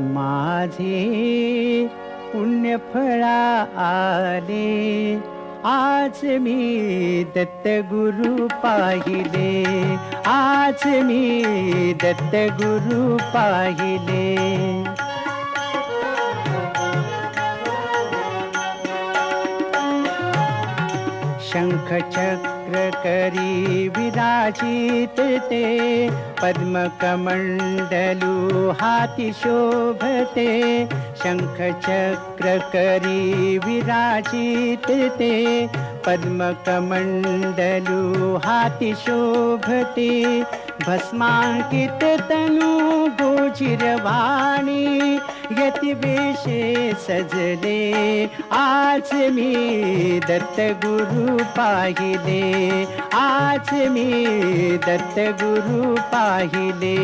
माझे पुण्य फळा आले. आज मी दत्त गुरु पाहिले. आज मी दत्त गुरु पाहिले. शंख चक्र करी विराजित ते पद्म कमंडलू हाती शोभते शंख चक्र करी विराजित ते पद्म कमंडलू हाती शोभते भस्मांकित तनु गोचिरवाणी यति विशेष सजले आज मी दत्त गुरु पाहिले आज मी दत्त गुरु पाहिले।